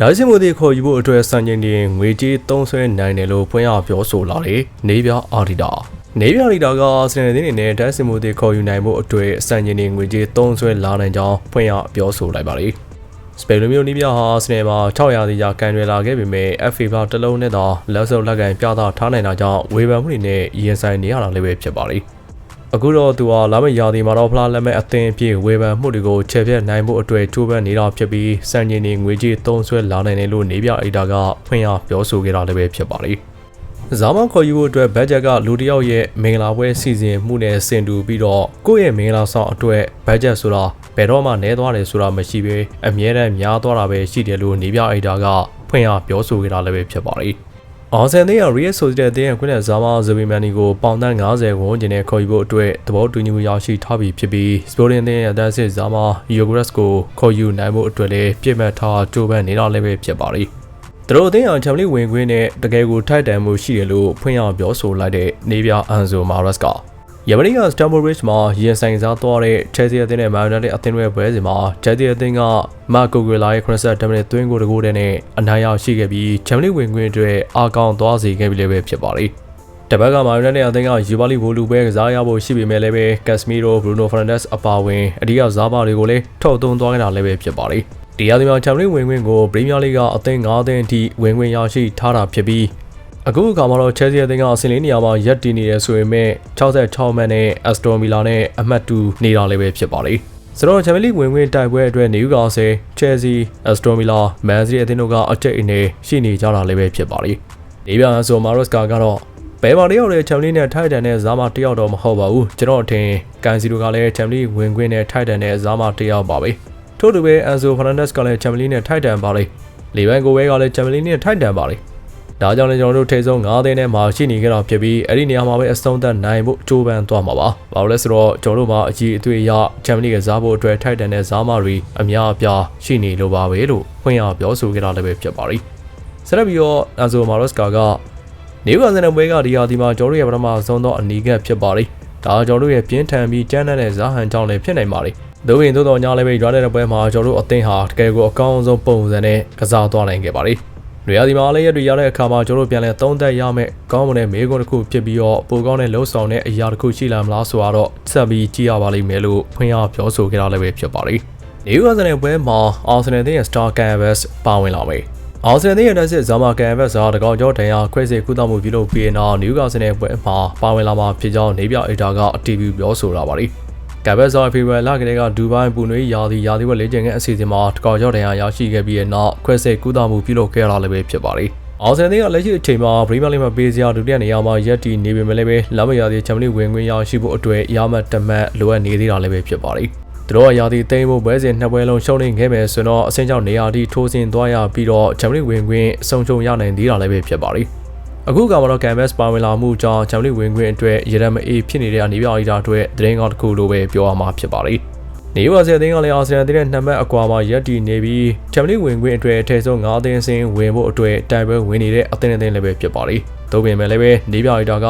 ဒါစီမိုဒီခေါ်ယူဖို့အတွက်စံချိန်တင်ငွေကြေးသုံးဆွဲနိုင်တယ်လို့ဖွင့်ရပြောဆိုလာတယ်နေပြအာဒီတာနေပြအာဒီတာကစနေနေ့နဲ့ဒါစီမိုဒီခေါ်ယူနိုင်ဖို့အတွက်စံချိန်တင်ငွေကြေးသုံးဆွဲလာနိုင်ကြောင်းဖွင့်ရပြောဆိုလိုက်ပါတယ်စပိန်လိုမျိုးနီးပြဟာစနေမှာ600စီကြာကန်ရွယ်လာခဲ့ပေမဲ့ FA ဘာတစ်လုံးနဲ့တော့လက်စုပ်လက်ကန်ပြသထားနိုင်တာကြောင့်ဝေဖန်မှုတွေနဲ့ရင်ဆိုင်နေရတာလည်းပဲဖြစ်ပါတယ် အခုတော့သူဟာလာမယ့်ရာသီမှာတော့ဖလားလက်မဲ့အသင်းအဖြစ်ဝေဖန်မှုတွေကိုချေပြတ်နိုင်ဖို့အတွက်ကြိုးပမ်းနေတာဖြစ်ပြီးစံချိန်နေငွေကြေးသုံးဆွဲလာနိုင်တယ်လို့နေပြအိတာကဖွင့်ရပြောဆိုခဲ့တာလည်းပဲဖြစ်ပါတယ်။ဇာမခေါ်ယူဖို့အတွက်ဘတ်ဂျက်ကလူတစ်ယောက်ရဲ့မင်္ဂလာပွဲစီစဉ်မှုနဲ့ဆင်တူပြီးတော့ကိုယ့်ရဲ့မင်္ဂလာဆောင်အတွက်ဘတ်ဂျက်ဆိုတာဘယ်တော့မှနည်းသွားတယ်ဆိုတာမရှိဘဲအမြဲတမ်းများသွားတာပဲရှိတယ်လို့နေပြအိတာကဖွင့်ရပြောဆိုခဲ့တာလည်းပဲဖြစ်ပါတယ်။ အော်ဆန်သေးရ Real Sociedad တဲ့ခွင့်နဲ့ဇာမာဇဗီမန်နီကိုပေါင်တန်း90ဝန်းကျင်နဲ့ခေါ်ယူဖို့အတွက်သဘောတူညီမှုရရှိထားပြီးဖြစ်ပြီး Sporting တဲ့ရတဲ့စစ်ဇာမာ Yogres ကိုခေါ်ယူနိုင်ဖို့အတွက်လည်းပြည့်မှတ်ထားကြိုးပမ်းနေတာလည်းပဲဖြစ်ပါလိမ့်သူတို့အသင်းအောင်ချမ်လီဝင်ခွင့်နဲ့တကယ်ကိုထိုက်တန်မှုရှိတယ်လို့ဖွင့်ရပြောဆိုလိုက်တဲ့နေပြအန်ဇိုမာရက်စ်က ယမနီကစတမ်ဘော်ဘရစ်မှာရင်ဆိုင်စားသွားတဲ့ Chelsea အသင်းနဲ့ Man United အသင်းတွေပွဲစဉ်မှာ Chelsea အသင်းကမာကိုဂွေလာရဲ့80မိနစ်သွင်းကိုတကိုးတဲ့နဲ့အနိုင်ရရှိခဲ့ပြီး Champions League ဝင်ခွင့်အတွက်အားကောင်းသွားစေခဲ့ပြီလည်းပဲဖြစ်ပါလိမ့်တပတ်ကမာယူနိုက်တက်အသင်းကယူပါလီဘိုလူပွဲကစားရဖို့ရှိပေမဲ့လည်းပဲကက်စမီရိုဘရူနိုဖရန်ဒက်စ်အပါအဝင်အဓိကဇာပါတွေကိုလည်းထုတ်သွင်းသွားခဲ့တာလည်းပဲဖြစ်ပါလိမ့်တရားသမားချန်ပီယံဝင်ခွင့်ကိုပရီးမီးယားလိကအသင်း9သင်းအထိဝင်ခွင့်ရရှိထားတာဖြစ်ပြီး အခုအခါမှာတော့ Chelsea အသင်းကအဆင့်လေးနေရာမှာရပ်တည်နေတယ်ဆိုပေမဲ့66မှတ်နဲ့ Aston Villa နဲ့အမှတ်2နေတာလည်းပဲဖြစ်ပါလိမ့်ဆိုတော့ Champions League ဝင်ခွင့်တိုက်ပွဲအတွက် Newcastle, Chelsea, Aston Villa, Man City အသင်းတို့ကအကျိတ်အနေရှိနေကြတာလည်းပဲဖြစ်ပါလိမ့်နေပြန်ဆို Maroska ကတော့ဘယ်မှာတယောက်လဲ Champions League နဲ့ထိုက်တန်တဲ့ဇာမတယောက်တော့မဟုတ်ပါဘူးကျွန်တော်အထင်ကန်စီတို့ကလည်း Champions League ဝင်ခွင့်နဲ့ထိုက်တန်တဲ့ဇာမတယောက်ပါပဲထို့တူပဲ Enzo Fernandez ကလည်း Champions League နဲ့ထိုက်တန်ပါလိမ့်လေဘန်ကိုဝဲကလည်း Champions League နဲ့ထိုက်တန်ပါလိမ့် ဒါကြောင့်လည်းကျွန်တော်တို့ထိဆုံး9သင်းနဲ့မှာရှိနေကြတာဖြစ်ပြီးအဲ့ဒီနေရာမှာပဲအဆုံးသတ်နိုင်ဖို့ကြိုးပမ်းသွားမှာပါ။ဘာလို့လဲဆိုတော့ကျွန်တော်တို့မှာအကြီးအသွေးရချန်ပီယံလိကစားဖို့အတွက်ထိုက်တန်တဲ့ဇာမာတွေအများအပြားရှိနေလိုပါပဲလို့ဖွင့်ရပြောဆိုခဲ့တာလည်းပဲဖြစ်ပါလိမ့်။ဆက်လက်ပြီးတော့အန်ဆိုမာရော့စကာကနေဝါစနပွဲကဒီဟာဒီမှာကျွန်တော်တို့ရဲ့ပထမဆုံးသောအနီးကပ်ဖြစ်ပါလိမ့်။ဒါကျွန်တော်တို့ရဲ့ပြင်းထန်ပြီးကြမ်းတမ်းတဲ့ဇာဟန်ကြောင့်လည်းဖြစ်နိုင်ပါလိမ့်။ဒို့ရင်သို့တော်ညာလည်းပဲရွာတဲ့ပွဲမှာကျွန်တော်တို့အသင်းဟာတကယ်ကိုအကောင်းဆုံးပုံစံနဲ့ကစားသွားနိုင်ခဲ့ပါလိမ့်။ နေရာဒီမှာလည်းရတွေရတဲ့အခါမှာကျွန်တော်ပြန်လဲသုံးသက်ရမယ်ကောင်းမွန်တဲ့မေးခွန်းတစ်ခုဖြစ်ပြီးတော့ပိုကောင်းတဲ့လှုပ်ဆောင်တဲ့အရာတစ်ခုရှိလာမလားဆိုတော့ဆက်ပြီးကြည့်ရပါလိမ့်မယ်လို့ဖွင့်ရပြောဆိုခဲ့တာလည်းပဲဖြစ်ပါလိမ့်နေယူဆန်ရဲ့ပွဲမှာအာဆင်နယ်ရဲ့ Star Canvas ပါဝင်လာမယ်အာဆင်နယ်ရဲ့တက်စစ်ဇာမာကန်ဗက်စာတကောင်ကျော်တန်ရာခွဲစစ်ကုသမှုပြုလုပ်ပြီးနောက်နယူကာဆန်ရဲ့ပွဲမှာပါဝင်လာမှာဖြစ်ကြောင်းနေပြအေတာကအတီးဗျူပြောဆိုလာပါလိမ့် ကဘက်ဆော်ဖေဗရလကလေးကဒူဘိုင်းပူနွေးရာသီရာသီဝက်လေ့ကျင့်ခန်းအစီအစဉ်မှာတကောင်ကျော်တရားရရှိခဲ့ပြီးတဲ့နောက်ခွဲစိတ်ကုသမှုပြုလုပ်ခဲ့ရတာလည်းပဲဖြစ်ပါတယ်။အောင်ဆန်သေးကလက်ရှိအချိန်မှာပရီးမီယာလိမှာပေးစရာဒုတိယနေရာမှာရက်တီနေပေမဲ့လည်းပဲလမ်းမရာသီချန်ပီယံဝင်ခွင့်ရရှိဖို့အတွက်ရမှတ်တမတ်လိုအပ်နေသေးတာလည်းပဲဖြစ်ပါတယ်။သူတို့ရာသီသိမ်းဖို့ပွဲစဉ်နှစ်ပွဲလုံးရှုံးနေခဲ့မယ်ဆိုတော့အဆင့်ကြောင့်နေရာတီထိုးဆင်းသွားရပြီးတော့ချန်ပီယံဝင်ခွင့်ဆုံးရှုံးရနိုင်သေးတာလည်းပဲဖြစ်ပါတယ်။ အခုကမှတော့ canvas ပါဝင်လာမှုကြောင့်ချမ်လီဝင်ခွင့်အတွက်ရရမအေးဖြစ်နေတဲ့အနေပြအီတာအတွက်သတင်းကောင်းတစ်ခုလိုပဲပြောရမှာဖြစ်ပါလိမ့်နေဝါဆယ်အသင်းကလည်းအာဆင်နယ်အသင်းနဲ့နှစ်မှတ်အကွာမှာရပ်တည်နေပြီးချမ်လီဝင်ခွင့်အတွက်အထက်ဆုံး9သင်းစင်းဝင်ဖို့အတွက်တိုင်ပွဲဝင်နေတဲ့အသင်းအသင်းလည်းပဲဖြစ်ပါလိမ့်။သို့ပေမဲ့လည်းပဲနေပြအီတာက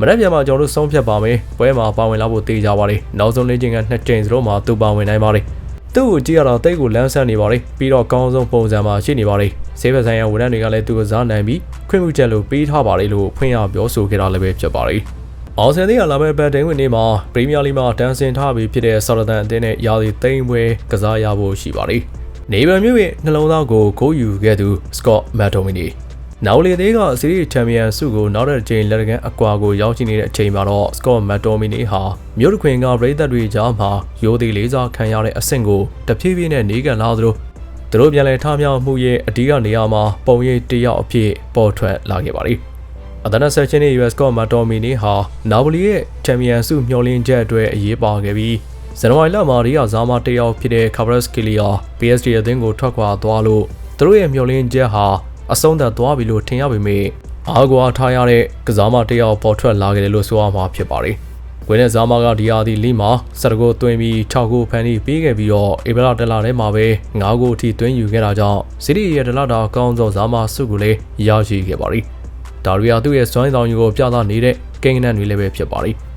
မရက်ပြန်မှာကျွန်တော်တို့ဆုံးဖြတ်ပါမယ်။ပွဲမှာပါဝင်လာဖို့တေးကြပါလိမ့်။နောက်ဆုံးလေးချိန်ကနှစ်ချိန်စလုံးမှာသူပါဝင်နိုင်ပါလိမ့်။ သူ့ကိုကြည့်ရတော့တိတ်ကိုလမ်းဆန်းနေပါလေပြီးတော့အကောင်းဆုံးပုံစံမှာရှိနေပါလေဆေးဘက်ဆိုင်ရာဝန်ထမ်းတွေကလည်းသူ့ကိုစားနိုင်ပြီးခွင့်ပြုချက်လို့ပေးထားပါလေလို့ဖွင့်ရပြောဆိုခဲ့တာလည်းပဲဖြစ်ပါလေအောင်ဆန်သေးကလာမဲ့ဘတ်တင်းဝင်နေမှာပရီးမီးယားလိမှာတန်းစင်ထားပြီးဖြစ်တဲ့ဆော်လတန်အသင်းနဲ့ရာသီသိမ်းပွဲကစားရဖို့ရှိပါလေနေဗန်မြို့ရဲ့နှလုံးသားကိုဂိုးယူခဲ့သူစကော့မက်တိုမီနီ နောက်လေသေးကစီးရီးချန်ပီယံဆုကိုနောက်တဲ့ချိန်လက်ကန်အကွာကိုရောက်ရှိနေတဲ့အချိန်မှာတော့စကော့မက်တိုမီနီဟာမြို့တစ်ခွင်ကပရိသတ်တွေကြားမှာရိုးသေးလေးစားခံရတဲ့အဆင့်ကိုတဖြည်းဖြည်းနဲ့နေကန်လာသလိုသူတို့ပြန်လည်ထမြောက်မှုရဲ့အဓိကနေရာမှာပုံရိပ်တယောက်အဖြစ်ပေါ်ထွက်လာခဲ့ပါသည်အသနာဆက်ချင်းရဲ့ US ကော့မက်တိုမီနီဟာနာပိုလီရဲ့ချန်ပီယံဆုမျှော်လင့်ချက်အတွက်အရေးပါခဲ့ပြီးဇန်နဝါရီလမှာရီယာဇာမာတယောက်ဖြစ်တဲ့ Cabras Kilia PSG အသင်းကိုထွက်ခွာသွားလို့သူတို့ရဲ့မျှော်လင့်ချက်ဟာ အဆုံးသတ်သွားပြီလို့ထင်ရပေမဲ့အားကွာထားရတဲ့ကစားမတယောက်ပေါ်ထွက်လာခဲ့တယ်လို့ဆိုရမှာဖြစ်ပါတယ်။ကွင်းနဲ့ဇာမာကဒီယာဒီလီမှာစတကိုသွင်းပြီး6ဂိုးဖန်တီးပေးခဲ့ပြီးတော့ဧပြီလတလထဲမှာပဲ9ဂိုးအထိသွင်းယူခဲ့တာကြောင့်စီးရီးရဲ့တလတာအကောင်းဆုံးဇာမာစုကိုလည်းရရှိခဲ့ပါသည်။ဒါရီယာသူ့ရဲ့စွမ်းဆောင်ရည်ကိုပြသနေတဲ့ကိန်းဂဏန်းတွေလည်းပဲဖြစ်ပါသည်။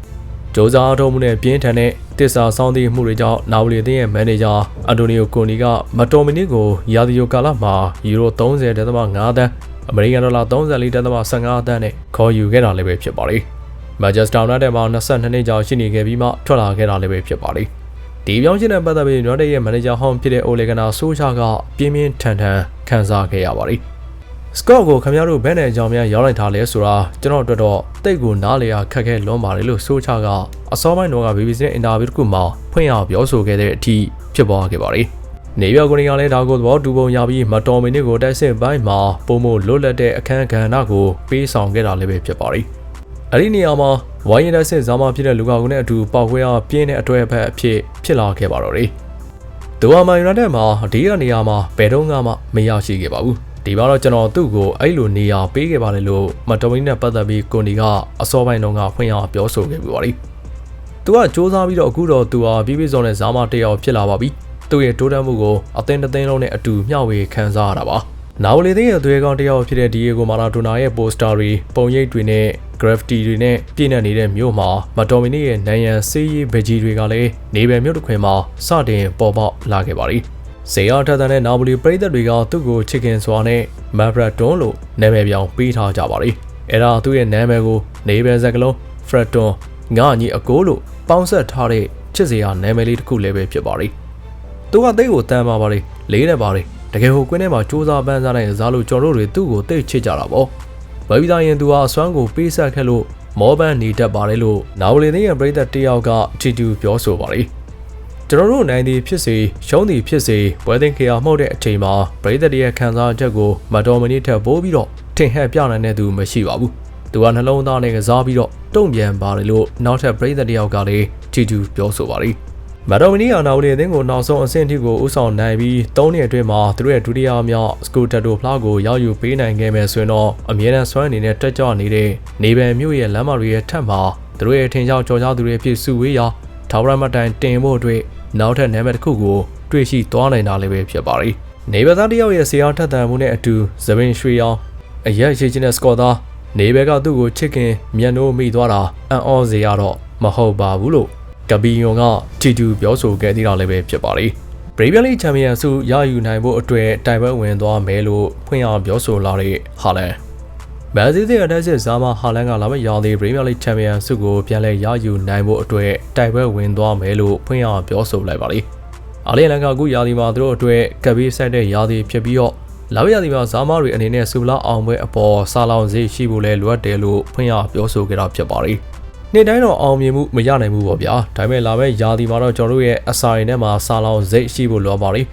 ဂျိုးစားထုတ်မှုနဲ့ပြင်းထန်တဲ့တစ္ဆာဆောင်းသည့်မှုတွေကြောင့်နာဝလီအသင်းရဲ့မန်နေဂျာအန်တိုနီယိုကွန်နီကမတော်မီနစ်ကိုရာသီယိုကာလမှာယူရို30.5တန်းအမေရိကန်ဒေါ်လာ34.15တန်းနဲ့ခေါ်ယူခဲ့တာလည်းပဲဖြစ်ပါတယ်။မန်ချက်စတာယူနိုက်တက်မှာ22နှစ်ကြာရှိနေခဲ့ပြီးမှထွက်လာခဲ့တာလည်းပဲဖြစ်ပါတယ်။ဒီပြောင်းချင်းနဲ့ပတ်သက်ပြီး United ရဲ့မန်နေဂျာဟောင်းဖြစ်တဲ့အိုလေဂနာဆိုချာကပြင်းပြင်းထန်ထန်ခံစားခဲ့ရပါတယ်။ Scott ကိုခင်ဗျားတို့ဘယ်နဲ့အကြောင်းများရောက်လိုက်တာလဲဆိုတာကျွန်တော်တို့တော့တိတ်ကိုနားလေရခက်ခဲလွန်ပါတယ်လို့ဆိုချာကအစောပိုင်းတော့က BBC နဲ့အင်တာဗျူးတစ်ခုမှာဖွင့်ရပြောဆိုခဲ့တဲ့အထိဖြစ်ပေါ်ခဲ့ပါတယ်။နေပြောက်ကိုနေကလည်းဒါကိုသဘောတူပုံရပြီးမတော်မီနစ်ကိုတိုက်စစ်ပိုင်းမှာပုံမလွတ်လပ်တဲ့အခန်းကဏ္ဍကိုပေးဆောင်ခဲ့တာလည်းပဲဖြစ်ပါတယ်။အဲ့ဒီနေရာမှာဝိုင်းရင်တိုက်စစ်ဇာမဖြစ်တဲ့လူကာကုနဲ့အတူပေါက်ခွဲအားပြင်းတဲ့အတွေ့အဖက်အဖြစ်ဖြစ်လာခဲ့ပါတော့တယ်။ဒူဝါမန်ယူနိုက်တက်မှာအဒီကနေရာမှာဘယ်တော့မှမရရှိခဲ့ပါဘူး။ ဒီမှာတော့ကျွန်တော်သူ့ကိုအဲ့လိုနေရာပေးခဲ့ပါတယ်လို့မတော်မီနဲ့ပတ်သက်ပြီးကိုနီကအစောပိုင်းတုန်းကဖွင့်ရပြောဆိုခဲ့ပြီးပါလိမ့်။သူကစ조사ပြီးတော့အခုတော့သူဟာပြီးပြီးစုံတဲ့ဇာမတယောက်ဖြစ်လာပါပြီ။သူ့ရဲ့တိုးတက်မှုကိုအသင်းတစ်သင်းလုံးနဲ့အတူမျှဝေခံစားရတာပါ။နာဝလီသိရဲ့အသွေးကောင်းတယောက်ဖြစ်တဲ့ဒီယေဂိုမာရာဒိုနာရဲ့ပိုစတာတွေပုံရိပ်တွေနဲ့ graffiti တွေနဲ့ပြည့်နှက်နေတဲ့မြို့မှာမတော်မီနီရဲ့နိုင်ရန်စေးရီဗဂျီတွေကလည်းနေပယ်မြို့တစ်ခွင်မှာစတင်ပေါ်ပေါက်လာခဲ့ပါသည်။ စေရထထတဲ့နာဝလီပရိသတ်တွေကသူ့ကိုချစ်ခင်စွာနဲ့မဘရတွန်လို့နာမည်ပြောင်းပေးထားကြပါသည်။အဲဒါသူ့ရဲ့နာမည်ကိုနေပယ်စကလုံး Fredton ငါညီအကိုလို့ပေါင်းဆက်ထားတဲ့ချစ်စရာနာမည်လေးတစ်ခုလည်းပဲဖြစ်ပါသည်။သူကတိတ်ကိုတန်ပါပါလေလေးနေပါလေတကယ်ဟိုကွင်းထဲမှာစူးစမ်းပန်းစားတဲ့ဇာလို့ကျွန်တော်တို့တွေသူ့ကိုတိတ်ချစ်ကြတာပေါ့။ဘယ်ပြီးသားရင်သူဟာအစွမ်းကိုပေးဆက်ခဲ့လို့မောဘန်နေတတ်ပါတယ်လို့နာဝလီသိရဲ့ပြည်သက်တယောက်ကထီတူပြောဆိုပါတယ်။ ကျွန်တော်တို့နိုင်သည်ဖြစ်စေရှုံးသည်ဖြစ်စေပွဲသိမ်းခေယာမှုတ်တဲ့အချိန်မှာပြည်သက်ရဲ့ခံစားချက်ကိုမတော်မနစ်ထက်ပိုးပြီးတော့ထင်ဟပ်ပြနိုင်တဲ့သူမရှိပါဘူး။သူကနှလုံးသားနဲ့ကစားပြီးတော့တုံ့ပြန်ပါတယ်လို့နောက်ထပ်ပြည်သက်တယောက်ကလည်းထီတူပြောဆိုပါတယ်။မတော်မနီယာနာဝလီအသင်းကိုနောက်ဆုံးအဆင့်ထိကိုဥဆောင်နိုင်ပြီး၃နှစ်အတွင်းမှာသူတို့ရဲ့ဒုတိယမြောက်စကူတက်တိုဖလားကိုရောက်ယူပေးနိုင်ခဲ့မယ်ဆိုရင်တော့အမြဲတမ်းစွမ်းအနေနဲ့တက်ကြွနေတဲ့နေပယ်မြို့ရဲ့လမ်းမတွေရဲ့ထက်မှာသူတို့ရဲ့ထင်ရှားကြော်ကြားသူတွေဖြစ်စုဝေးရာထာဝရမတိုင်တင်ဖို့အတွက် နောက်ထပ်နာမည်တစ်ခုကိုတွေ့ရှိသွားနိုင်တာလည်းပဲဖြစ်ပါရီနေပယ်သားတယောက်ရဲ့ဆရာထက်သန်မှုနဲ့အတူဇပင်ရွှေရောင်အရက်ရှိချင်းတဲ့စကော့သားနေဘက်ကသူ့ကိုချစ်ခင်မျက်နှိုးမိသွားတာအံ့ဩစရာတော့မဟုတ်ပါဘူးလို့ကပီယွန်ကတီတူပြောဆိုခဲ့သေးတာလည်းပဲဖြစ်ပါလိမ့်ပရီးမီယာလိချန်ပီယံဆုရယူနိုင်ဖို့အတွက်တိုင်ပွဲဝင်သွားမယ်လို့ဖွင့်ရပြောဆိုလာတဲ့ဟာလန် မန်စီးတီးအတက်စစ်ဇာမဟာလန်ကလာမယ့်ရာသီပရီးမီယာလိချန်ပီယံဆုကိုပြန်လည်ရယူနိုင်ဖို့အတွက်တိုင်ပွဲဝင်သွားမယ်လို့ဖွင့်ရပြောဆိုလိုက်ပါလိမ့်အာလီလန်ကအခုရာသီမှာသူတို့အတွက်ကပီးဆက်တဲ့ရာသီဖြစ်ပြီးတော့လာမယ့်ရာသီမှာဇာမတွေအနေနဲ့ဆူလာအောင်ပွဲအပေါ်စာလောင်စေရှိဖို့လဲလိုအပ်တယ်လို့ဖွင့်ရပြောဆိုခဲ့တာဖြစ်ပါလိမ့်နေ့တိုင်းတော့အောင်မြင်မှုမရနိုင်ဘူးပေါ့ဗျာဒါပေမဲ့လာမယ့်ယာဒီမှာတော့ကျွန်တော်တို့ရဲ့အစာရင်ထဲမှာစာလောင်စိတ်ရှိဖို့လိုပါလိမ့်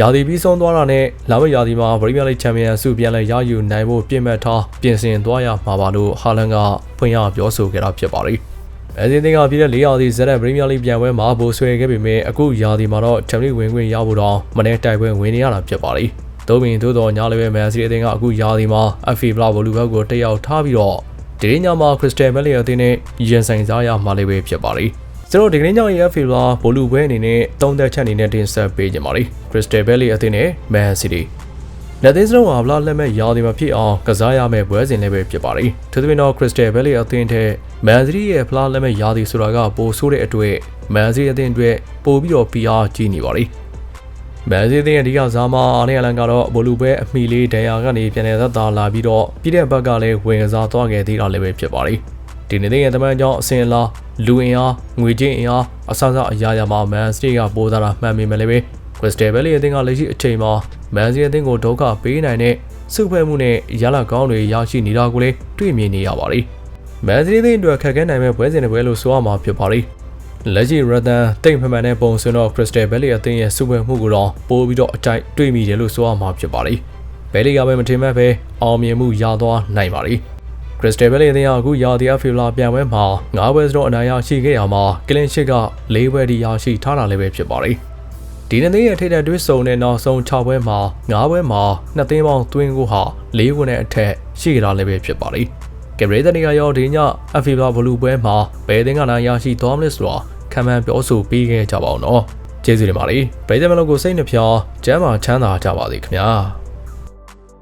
ယာဒီပြီးဆုံးသွားတာနဲ့လာမယ့်ယာဒီမှာပရီးမီယာလိချန်ပီယံဆုပြန်လည်ရယူနိုင်ဖို့ပြင်မှတ်ထားပြင်ဆင်သွားရမှာပါလို့ဟာလန်ကဖွင့်ရပြောဆိုခဲ့တာဖြစ်ပါလိမ့်အဲဒီတင်ကပြည်တဲ့၄ရာသီဇက်တဲ့ပရီးမီယာလိပြန်ပွဲမှာပိုဆွဲခဲ့ပေမဲ့အခုယာဒီမှာတော့ချန်ပီယံဝင်ခွင့်ရဖို့တော့မနေ့တိုက်ပွဲဝင်နေရတာဖြစ်ပါလိမ့်သို့ပင်သို့တော်ညလည်းပဲမန်စီအသင်းကအခုယာဒီမှာ FA ဘလောက်ဘလူးဘက်ကိုတက်ရောက်ထားပြီးတော့ဒီနေ့ညမှာခရစ်စတယ်မက်လီယာအသင်းနဲ့ရင်ဆိုင်စားရမှာလေးပဲဖြစ်ပါလိမ့် ကျွန်တော်ဒီကနေ့ညရဲ့ FA လာဘိုလူပွဲအနေနဲ့သုံးသက်ချက်အနေနဲ့တင်ဆက်ပေးကြပါလိမ့်ခရစ်စတယ်ဘယ်လီအသင်းနဲ့မန်စီးတီးလက်သေးစလုံးဟာဘလာလက်မဲ့ရာသီမှာဖြစ်အောင်ကစားရမယ့်ပွဲစဉ်လေးပဲဖြစ်ပါလိမ့်သူသဖြင့်တော့ခရစ်စတယ်ဘယ်လီအသင်းတဲ့မန်စီးတီးရဲ့ဖလားလက်မဲ့ရာသီဆိုတာကပိုဆိုးတဲ့အတွက်မန်စီးတီးအသင်းအတွက်ပိုပြီးတော့ PR ကြီးနေပါလိမ့်မန်စီးတင်းရဲ့အဓိကစားမအာနေအလန်ကတော့ဘိုလူပဲအမိလေးဒဏ်ရာကနေပြန်လည်သက်သာလာပြီးတော့ပြည်တဲ့ဘက်ကလည်းဝင်ကစားသွားခဲ့သေးတာလည်းပဲဖြစ်ပါလိမ့်ဒီနေ့ရဲ့တမန်ကြောင့်အစင်လာ လူအင်အားငွေကြေးအင်အားအဆအဆအရာရာမှာမန်စတီကပိုးစားတာမှန်ပေမဲ့လည်းပဲခရစ်စတယ်ဘယ်လီအသင်းကလက်ရှိအချိန်မှာမန်စီအသင်းကိုဒုက္ခပေးနိုင်တဲ့စုဖွဲ့မှုနဲ့ရလာကောင်းတွေရရှိနေတာကိုလည်းတွေ့မြင်နေရပါလိမ့်မန်စီအသင်းအတွက်ခက်ခဲနိုင်မဲ့ပွဲစဉ်တွေပွဲလို့ဆိုရမှာဖြစ်ပါလိမ့်လက်ရှိရတန်တိတ်ဖမှန်တဲ့ပုံစံတော့ Crystal Valley အသင်းရဲ့စုပွဲမှုကိုတော့ပိုးပြီးတော့အကြိုက်တွေ့မိတယ်လို့ဆိုရမှာဖြစ်ပါလိမ့်။ဘယ်လီကပဲမထင်မှတ်ပဲအောင်မြင်မှုရသွားနိုင်ပါလိမ့်။ Crystal Valley အသင်းကအခုရာသီအဖီလာပြန်ပွဲမှာ၅ပွဲစတော့အနိုင်ရရှိခဲ့ရမှာကလင်ရှစ်က၄ပွဲဒီရရှိထားတာလည်းပဲဖြစ်ပါလိမ့်။ဒီနေ့သင်းရဲ့ထိတဲ့တွဲဆုံတဲ့နောက်ဆုံး6ပွဲမှာ9ပွဲမှာနှစ်သိန်းပေါင်းသွင်းကိုဟာ၄ဝန်းနဲ့အထက်ရှိကြတာလည်းပဲဖြစ်ပါလိမ့်။ကင်ဘရီတနီကရောဒီညအဖီလာဘလူးပွဲမှာဘယ်သင်းကနိုင်ရရှိသွားမလဲဆိုတော့ခံမှန်းပြောဆိုပေးခဲ့ကြပါအောင်နော်ကျေးဇူးတင်ပါတယ်ပရိသတ်မလုံးကိုစိတ်နှဖျားကျမ်းမာချမ်းသာကြပါစေခင်ဗျာ